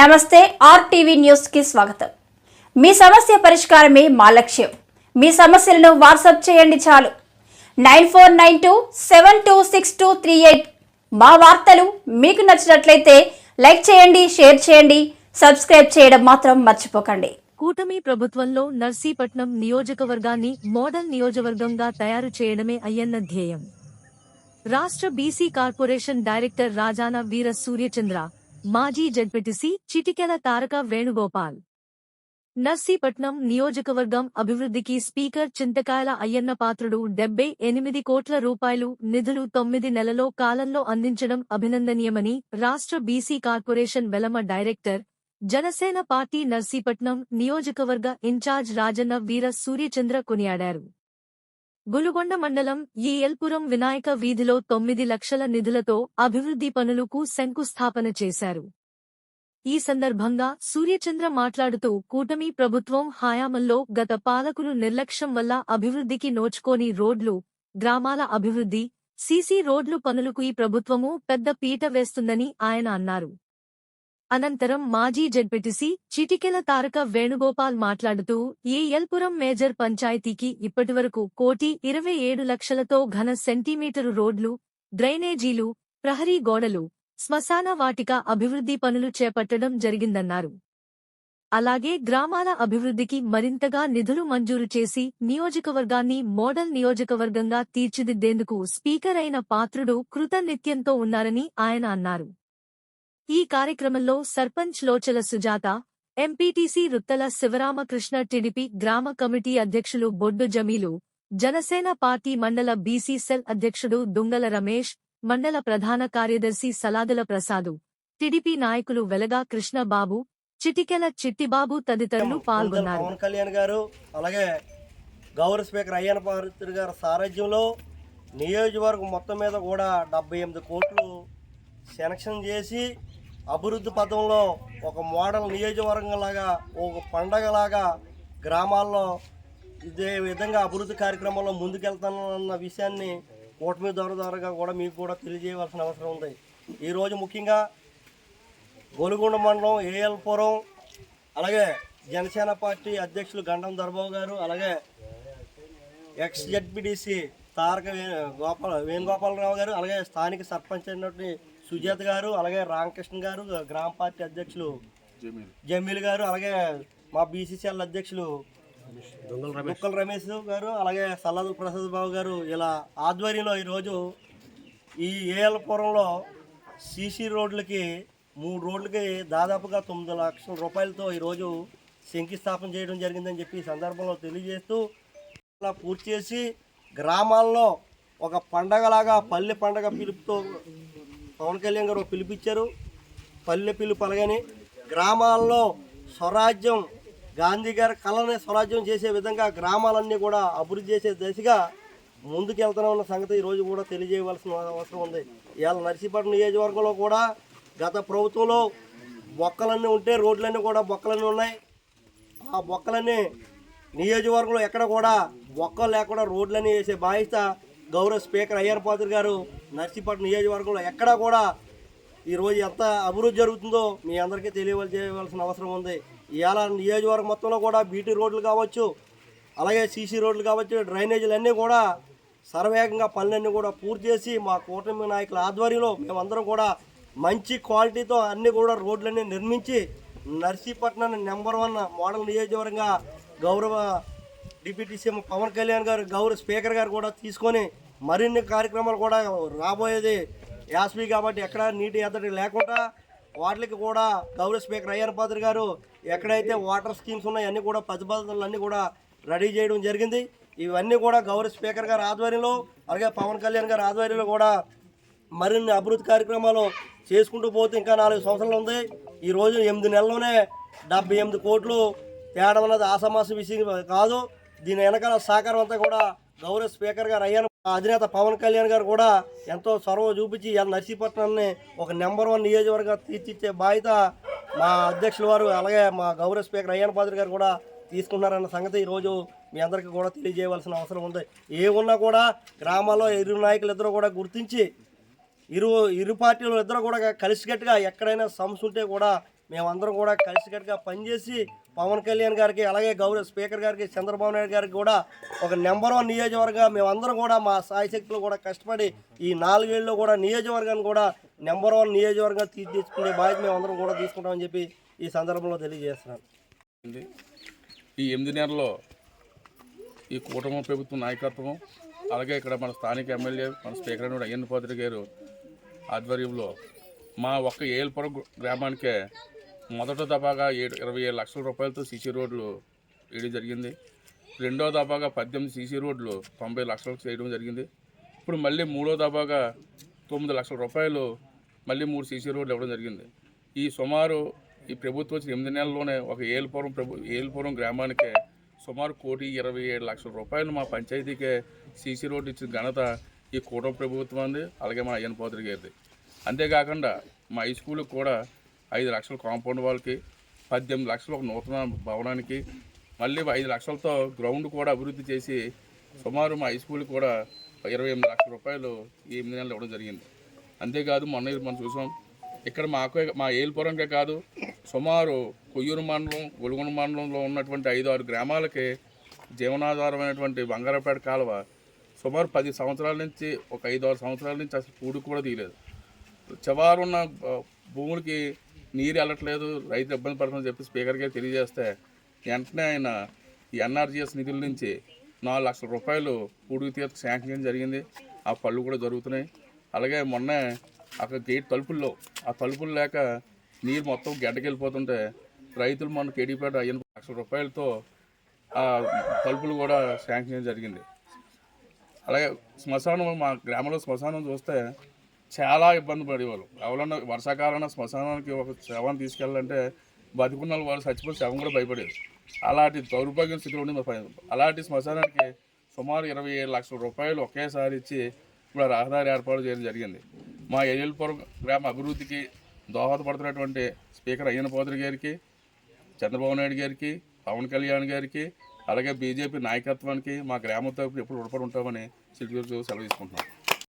నమస్తే ఆర్టీవీ న్యూస్కి స్వాగతం. మీ సమస్య పరిష్కారమే మా లక్ష్యం. మీ సమస్యలను వాట్సాప్ చేయండి చాలు. Nine four nine two seven two six two three eight మా వార్తలు మీకు నచ్చినట్లయితే లైక్ చేయండి షేర్ చేయండి సబ్స్క్రైబ్ చేయడం మాత్రం మర్చిపోకండి. కూటమి ప్రభుత్వంలో నర్సీపట్నం నియోజకవర్గాన్ని మోడల్ నియోజకవర్గంగా తయారు చేయడమే అయ్యన్న ధ్యేయం. రాష్ట్ర BC corporation director Rajana Veera Suryachandra మాజీ జడ్పీటీసీ చిటికెల తారక వేణుగోపాల్. నర్సీపట్నం నియోజకవర్గం అభివృద్ధికి స్పీకర్ చింతకాయల అయ్యన్న పాత్రుడు డెబ్బై ఎనిమిది కోట్ల రూపాయలు నిధులు తొమ్మిది నెలలో కాలంలో అందించడం అభినందనీయమని రాష్ట్ర BC corporation Velama director Janasena party Narsipatnam నియోజకవర్గ ఇన్ఛార్జ్ రాజన్న వీర సూర్యచంద్ర కొనియాడారు. గులుగొండ మండలం ఈ ఎల్పురం వినాయక వీధిలో తొమ్మిది లక్షల నిధులతో అభివృద్ధి పనులకు శంకుస్థాపన చేశారు. ఈ సందర్భంగా సూర్యచంద్ర మాట్లాడుతూ కూటమి ప్రభుత్వం హయాంలో గత పాలకులు నిర్లక్ష్యం వల్ల అభివృద్ధికి నోచుకోని రోడ్లు గ్రామాల అభివృద్ధి సీసీ రోడ్లు పనులకు ఈ ప్రభుత్వము పెద్ద పీట వేస్తుందని ఆయన అన్నారు. అనంతరం మాజీ జడ్పీటీసీ చిటికెల తారక వేణుగోపాల్ మాట్లాడుతూ ఈ ఎల్పురం మేజర్ పంచాయతీకి ఇప్పటివరకు కోటి ఇరవై ఏడు లక్షలతో ఘన సెంటీమీటరు రోడ్లు డ్రైనేజీలు ప్రహరీ గోడలు శ్మశాన వాటిక అభివృద్ధి పనులు చేపట్టడం జరిగిందన్నారు. అలాగే గ్రామాల అభివృద్ధికి మరింతగా నిధులు మంజూరు చేసి నియోజకవర్గాన్ని మోడల్ నియోజకవర్గంగా తీర్చిదిద్దేందుకు స్పీకర్ అయిన పాత్రుడు కృతనిత్యంతో ఉన్నారని ఆయన అన్నారు. ఈ కార్యక్రమంలో సర్పంచ్ లోచల సుజాత ఎంపీటీసీ రుత్తల శివరామకృష్ణ టిడిపి గ్రామ కమిటీ అధ్యక్షులు Boddu Jamilu Janasena party mandal BC cell అధ్యక్షుడు దుంగల రమేష్ మండల ప్రధాన కార్యదర్శి సలాదుల ప్రసాదు టిడిపి నాయకులు వెలగా కృష్ణబాబు చిటికెల చిట్టిబాబు తదితరులు పాల్గొన్నారు. పవన్ కళ్యాణ్ గారు అలాగే గౌరవ స్పీకర్ అయ్యన్న పాత్రుడు గారి సారథ్యంలో నియోజకవర్గం మొత్తం మీద కూడా డెబ్బై ఎనిమిది కోట్లు సెలక్షన్ చేసి అభివృద్ధి పథంలో ఒక మోడల్ నియోజకవర్గంలాగా ఒక పండగలాగా గ్రామాల్లో ఇదే విధంగా అభివృద్ధి కార్యక్రమంలో ముందుకెళ్తానన్న విషయాన్ని కూటమి ద్వారా ద్వారాగా కూడా మీకు కూడా తెలియజేయవలసిన అవసరం ఉంది. ఈరోజు ముఖ్యంగా గొలుగొండ మండలం ఏఎల్పురం అలాగే జనసేన పార్టీ అధ్యక్షులు గండం దర్బాబు గారు అలాగే ఎక్స్ జడ్పీడీసీ తారక వే- గోపాల వేణుగోపాలరావు గారు అలాగే స్థానిక సర్పంచ్ అయినటువంటి సుజాత గారు అలాగే రామకృష్ణ గారు గ్రామ పార్టీ అధ్యక్షులు జమీల్. గారు అలాగే మా బీసీసీఎల్ అధ్యక్షులు దుక్కల రమేష్. గారు అలాగే సల్లదు ప్రసాద్ బాబు గారు ఇలా ఆధ్వర్యంలో ఈరోజు ఈ ఏఎల్పురంలో సీసీ రోడ్లకి మూడు రోడ్లకి దాదాపుగా తొమ్మిది లక్షల రూపాయలతో ఈరోజు శంకుస్థాపన చేయడం జరిగిందని చెప్పి ఈ సందర్భంలో తెలియజేస్తూ ఇలా పూర్తి చేసి గ్రామాల్లో ఒక పండగలాగా పల్లె పండగ పిలుపుతో పవన్ కళ్యాణ్ గారు పిలిపించారు. పల్లె పిలుపు అలాగని గ్రామాల్లో స్వరాజ్యం గాంధీ గారి కళని స్వరాజ్యం చేసే విధంగా గ్రామాలన్నీ కూడా అభివృద్ధి చేసే దశగా ముందుకు ఉన్న సంగతి ఈరోజు కూడా తెలియజేయవలసిన అవసరం ఉంది. ఇవాళ నర్సీపట్నం నియోజకవర్గంలో కూడా గత ప్రభుత్వంలో బొక్కలన్నీ ఉంటే రోడ్లన్నీ కూడా బొక్కలన్నీ ఉన్నాయి. ఆ బొక్కలన్నీ నియోజకవర్గంలో ఎక్కడ కూడా బొక్కలు లేకుండా రోడ్లన్నీ వేసే బాధ్యత గౌరవ స్పీకర్ అయ్యర్ పాత్రి గారు నర్సీపట్నం నియోజకవర్గంలో ఎక్కడా కూడా ఈరోజు ఎంత అభివృద్ధి జరుగుతుందో మీ అందరికీ తెలియవలసిన అవసరం ఉంది. ఇవాళ నియోజకవర్గం మొత్తంలో కూడా బీటీ రోడ్లు కావచ్చు అలాగే సీసీ రోడ్లు కావచ్చు డ్రైనేజీలు అన్నీ కూడా సర్వేగంగా పనులన్నీ కూడా పూర్తి చేసి మా కూటమి నాయకుల ఆధ్వర్యంలో మేమందరం కూడా మంచి క్వాలిటీతో అన్ని కూడా రోడ్లన్నీ నిర్మించి నర్సీపట్నాన్ని నెంబర్ వన్ మోడల్ నియోజకవర్గంగా గౌరవ డిప్యూటీ సీఎం పవన్ కళ్యాణ్ గారు గౌరవ స్పీకర్ గారు కూడా తీసుకొని మరిన్ని కార్యక్రమాలు కూడా రాబోయేది యాస్వి కాబట్టి ఎక్కడ నీటి ఎద్దడి లేకుండా వాటికి కూడా గౌరవ స్పీకర్ అయ్యర్ పాత్ర గారు ఎక్కడైతే వాటర్ స్కీమ్స్ ఉన్నాయో అన్నీ కూడా ప్రతిపాదనలు అన్నీ కూడా రెడీ చేయడం జరిగింది. ఇవన్నీ కూడా గౌరవ స్పీకర్ గారి ఆధ్వర్యంలో అలాగే పవన్ కళ్యాణ్ గారి ఆధ్వర్యంలో కూడా మరిన్ని అభివృద్ధి కార్యక్రమాలు చేసుకుంటూ పోతే ఇంకా నాలుగు సంవత్సరాలు ఉంది. ఈ రోజు ఎనిమిది నెలలోనే డెబ్బై ఎనిమిది కోట్లు తేడం అన్నది ఆసమాస విషయం కాదు. దీని వెనకాల సహకారం అంతా కూడా గౌరవ స్పీకర్ గారు అయ్యాను అధినేత పవన్ కళ్యాణ్ గారు కూడా ఎంతో చొరవ చూపించి నర్సీపట్నాన్ని ఒక నెంబర్ వన్ నియోజకవర్గం తీర్చిచ్చే బాధ్యత మా అధ్యక్షుల వారు అలాగే మా గౌరవ స్పీకర్ అయ్యాన్ పాత్ర గారు కూడా తీసుకున్నారన్న సంగతి ఈరోజు మీ అందరికీ కూడా తెలియజేయవలసిన అవసరం ఉంది. ఏ ఉన్నా కూడా గ్రామాల్లో ఇరు నాయకులు ఇద్దరు కూడా గుర్తించి ఇరు ఇరు పార్టీలు ఇద్దరు కూడా కలిసికట్టుగా ఎక్కడైనా సమస్య ఉంటే కూడా మేమందరం కూడా కలిసికట్టుగా పనిచేసి పవన్ కళ్యాణ్ గారికి అలాగే గౌరవ స్పీకర్ గారికి చంద్రబాబు నాయుడు గారికి కూడా ఒక నెంబర్ వన్ నియోజకవర్గం. మేమందరం కూడా మా సాయశక్తులు కూడా కష్టపడి ఈ నాలుగేళ్ళలో కూడా నియోజకవర్గాన్ని కూడా నెంబర్ వన్ నియోజకవర్గం తీర్చిదిద్దుకునే బాధ్యత మేమందరం కూడా తీసుకుంటామని చెప్పి ఈ సందర్భంలో తెలియజేస్తున్నాను. ఈ ఎనిమిది నెలల్లో ఈ కూటమి ప్రభుత్వం నాయకత్వం అలాగే ఇక్కడ మన స్థానిక ఎమ్మెల్యే మన స్పీకర్ అయిన అయ్యన్న పాత్రి గారు ఆధ్వర్యంలో మా ఒక్క ఏల్పురం గ్రామానికే మొదట దఫాగా ఏడు ఇరవై ఏడు లక్షల రూపాయలతో సీసీ రోడ్లు వేయడం జరిగింది. రెండో దఫాగా పద్దెనిమిది సీసీ రోడ్లు తొంభై లక్షలకు చేయడం జరిగింది. ఇప్పుడు మళ్ళీ మూడో దఫాగా తొమ్మిది లక్షల రూపాయలు మళ్ళీ మూడు సీసీ రోడ్లు ఇవ్వడం జరిగింది. ఈ సుమారు ఈ ప్రభుత్వం వచ్చిన ఎనిమిది నెలల్లోనే ఒక ఏలుపురం ప్రభు ఏలుపురం గ్రామానికే సుమారు కోటి ఇరవై ఏడు లక్షల రూపాయలు మా పంచాయతీకే సీసీ రోడ్డు ఇచ్చిన ఘనత ఈ కూటమి ప్రభుత్వం అంది. అలాగే మా అయ్యన్ పోతరి గారిది అంతేకాకుండా మా హై స్కూల్కి కూడా ఐదు లక్షల కాంపౌండ్ వాళ్ళకి పద్దెనిమిది లక్షలు ఒక నూతన భవనానికి మళ్ళీ ఐదు లక్షలతో గ్రౌండ్ కూడా అభివృద్ధి చేసి సుమారు మా హై స్కూల్కి కూడా ఇరవై ఎనిమిది లక్షల రూపాయలు ఈ ఎనిమిది నెలలు ఇవ్వడం జరిగింది. అంతేకాదు మొన్న ఇది మనం చూసాం ఇక్కడ మాకు మా ఏలుపురంకే కాదు సుమారు కొయ్యూరు మండలం గొలుగున మండలంలో ఉన్నటువంటి ఐదు ఆరు గ్రామాలకి జీవనాధారమైనటువంటి బంగారపేట కాలువ సుమారు పది సంవత్సరాల నుంచి ఒక ఐదు ఆరు సంవత్సరాల నుంచి అసలు పూడు కూడా తీయలేదు. చివరు ఉన్న భూములకి నీరు వెళ్ళట్లేదు రైతు ఇబ్బంది పడుతుందని చెప్పి స్పీకర్ గారు తెలియజేస్తే వెంటనే ఆయన ఈ ఎన్ఆర్జీఎస్ నిధుల నుంచి నాలుగు లక్షల రూపాయలు పూడికి తీత శాంక్షన్ చేయడం జరిగింది. ఆ పళ్ళు కూడా జరుగుతున్నాయి. అలాగే మొన్న అక్కడ గేట్ తలుపుల్లో ఆ తలుపులు లేక నీరు మొత్తం గడ్డకెళ్ళిపోతుంటే రైతులు మొన్న కేడీపేట ఎనభై లక్షల రూపాయలతో ఆ తలుపులు కూడా శాంక్షన్ చేయడం జరిగింది. అలాగే శ్మశానం మా గ్రామంలో శ్మశానం చూస్తే చాలా ఇబ్బంది పడేవాళ్ళు. ఎవరన్నా వర్షాకాలంలో శ్మశానానికి ఒక శవాన్ని తీసుకెళ్ళాలంటే బతికున్న వాళ్ళు చచ్చిపోయి శవం కూడా భయపడేది. అలాంటి దౌర్భాగ్యం స్థితిలో ఉండి మా అలాంటి శ్మశానానికి సుమారు ఇరవై ఏడు లక్షల రూపాయలు ఒకేసారి ఇచ్చి ఇప్పుడు రహదారి ఏర్పాటు చేయడం జరిగింది. మా ఎల్పురం గ్రామ అభివృద్ధికి దోహదపడుతున్నటువంటి స్పీకర్ అయ్యన పోదరి గారికి చంద్రబాబు నాయుడు గారికి పవన్ కళ్యాణ్ గారికి అలాగే బీజేపీ నాయకత్వానికి మా గ్రామంతో తరపున ఎప్పుడు రుణపడి ఉంటామని సిటీ సెలవు తీసుకుంటున్నాం.